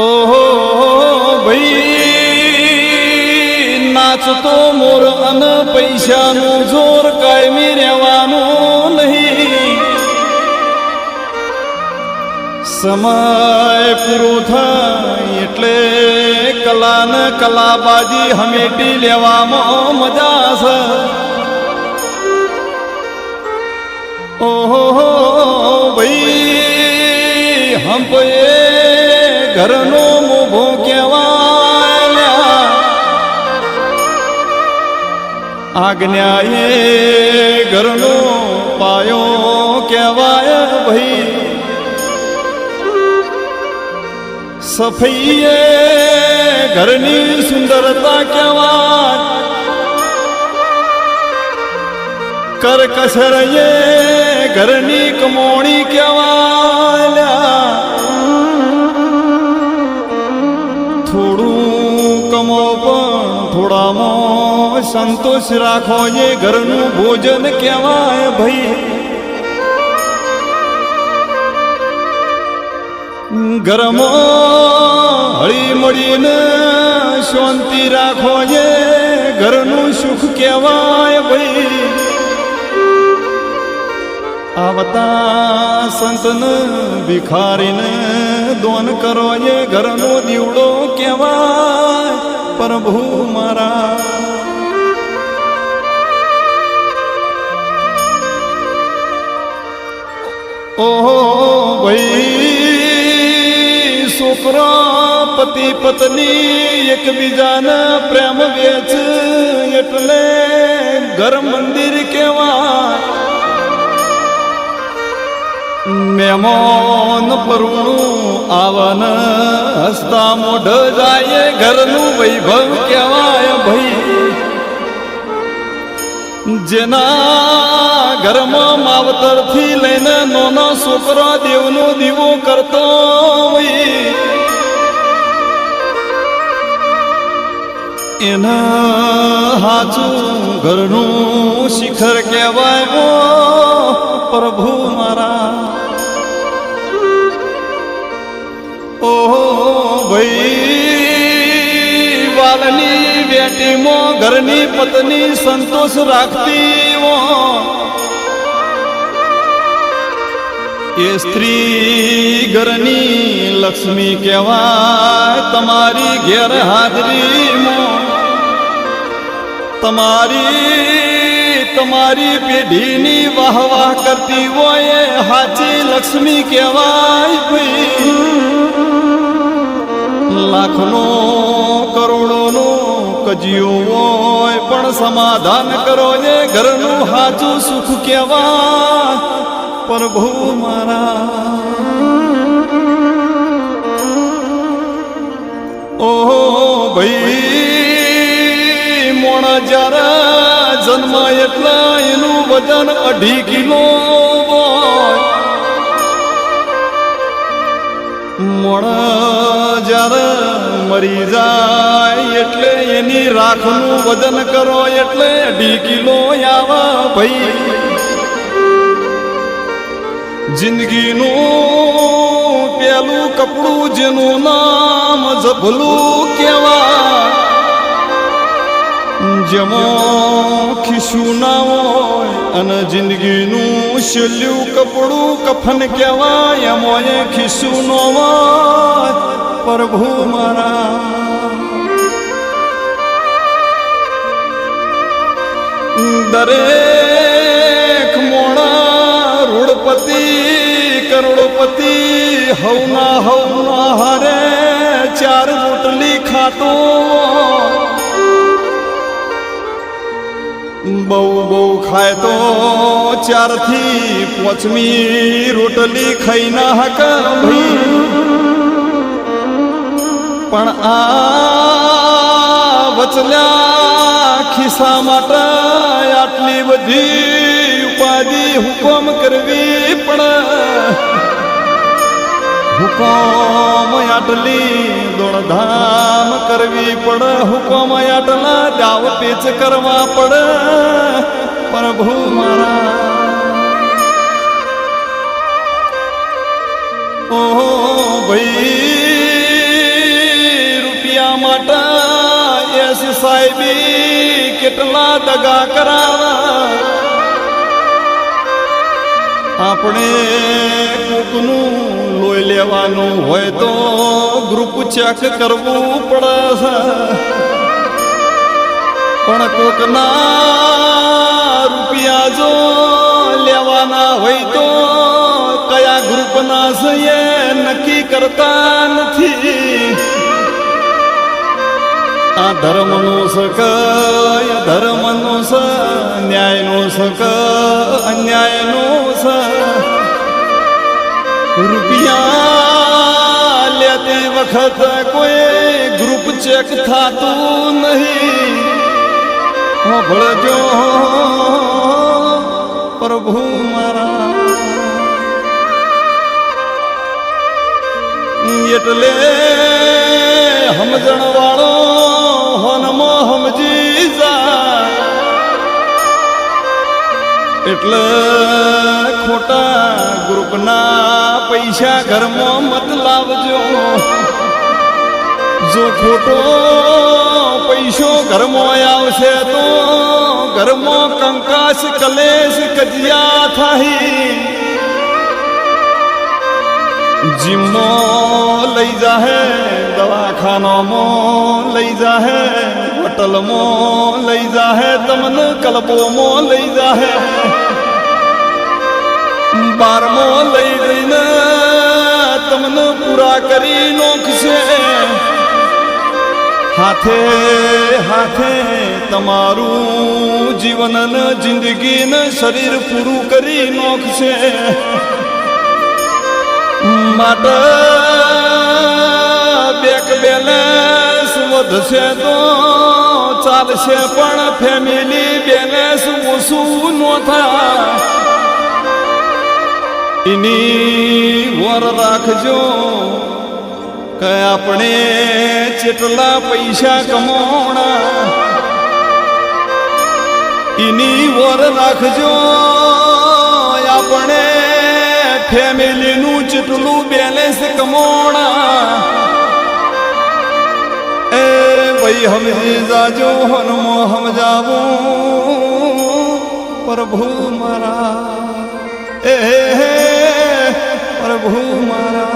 ઓહો, ભાઈ નાચતો મોર અન પૈસાનું જોર કાયમી રહેવાનું નહીં. સમય પૂરો થાય એટલે કલા ને કલાબાજી હમેટી લેવામાં મજા છે. ઓહો, ભાઈ હમ ઘરનો આજ્ઞા એ ઘરનો પાયો કહેવાય ભાઈ. સફાઈ એ ઘરની સુંદરતા કહેવાય. કરકસરયે ઘરની કમોણી કહેવાય. સંતોષ રાખો એ ઘરનું ભોજન કહેવાય ભાઈ. ઘરમાં હળી મળીને શાંતિ રાખો એ ઘરનું સુખ કહેવાય ભાઈ. આવતા સંતન ભિખારીને દોન કરો એ ઘરનો દીવડો કહેવાય. પ્રભુ મારા ઓહો, ભાઈ છોકરા પતિ પત્ની એકબીજાના પ્રેમ વેચ એટલે ઘર મંદિર કેવા મેમોન પરુણું આવન હસતા મોઢ જાય, ઘરનું વૈભવ કહેવાય, ભાઈ. જેના ઘરમાં માવતરથી લઈને નોનો છોકરો દેવનો દીવો કરતો એના હાચું ઘરનું શિખર કહેવાય પ્રભુ મારા. ઓહો ભાઈ, વાલની બેટીમાં ઘરની પત્ની સંતોષ રાખતી એ સ્ત્રી ઘરની લક્ષ્મી કહેવાય, તમારી ઘેર હાજરીમાં તમારી તમારી પેઢીની વાહ વાહ કરતી હોય હાચી લક્ષ્મી કહેવાય ભાઈ. લાખનો, કરોડોનો કજિયું હોય પણ સમાધાન કરો એ ઘરનું હાચું સુખ કહેવાય. પ્રભુ મારા ઓ ભાઈ, મોણ જરા જન્મ એટલા એનું વજન અઢી કિલો મોણ જ્યારે મરી જાય એટલે એની રાખનું વજન કરો એટલે અઢી કિલો આવા ભાઈ. જિંદગીનું પેલું કપડું જેનું નામ જભલું કેવા જેમાં ખિસ્સું ના હોય અને જિંદગીનું છેલ્લું કપડું કફન કહેવાય. એમાં એ ખિસ્સું નો હોય પ્રભુ મારા. દરેક હવના હવના હારે ચાર રોટલી ખાતો બહુ બહુ ખાય તો ચારથી પોચમી રોટલી ખાઈ ના હક પણ આ વચલ્યા ખિસ્સા માટે આટલી બધી ઉપાધિ હુકમ કરવી. હુકમ આટલી દોડધામ કરવી પડે હુકમ આટલા દાવ પેચ કરવા પડે પ્રભુ મારા ઓહો ભાઈ રૂપિયા માટે એસ સાહેબી કેટલા દગા કરાવે આપણે કોકનું લોહી લેવાનું હોય તો ગ્રુપ ચેક કરવું પડે પણ કોકના રૂપિયા જો લેવાના હોય તો કયા ગ્રુપના છે નક્કી કરતા નથી. આ ધર્મનો સક ધર્મનો સ ન્યાયનો સક રૂપિયા લેતી વખત કોઈ ગ્રુપ ચેક થતું નહીં. ભળજો પ્રભુ મારા. એટલે સમજણ વાળો એટલે ખોટા ગ્રુપના પૈસા ઘરમાં મત લાવજો. જો ખોટો પૈસો ઘરમાં આવશે તો ઘરમાં કંકાશ કલેશ, કજિયા થાય. જીમો લઈ જાહે દવાખાનામાં લઈ જાહે હોટલમાં લઈ જાહે તમને કલબોમાં લઈ જાહે બારમો લઈ જઈને તમને પૂરા કરી નોખશે હાથે હાથે તમારું જીવન ને જિંદગી ને શરીર પૂરું કરી નોખશે માટે બેક બેલેન્સ વધશે તો ચાલશે પણ ફેમિલી બેલેન્સ ઓછું નો થાય. એની વર રાખજો કે આપણે જેટલા પૈસા કમાણા એની વર રાખજો. આપણે જેટલું કમાણા? એ ભાઈ સમજી જાજો હનમો સમજાવું પ્રભુ મારા. એ પ્રભુ મારા.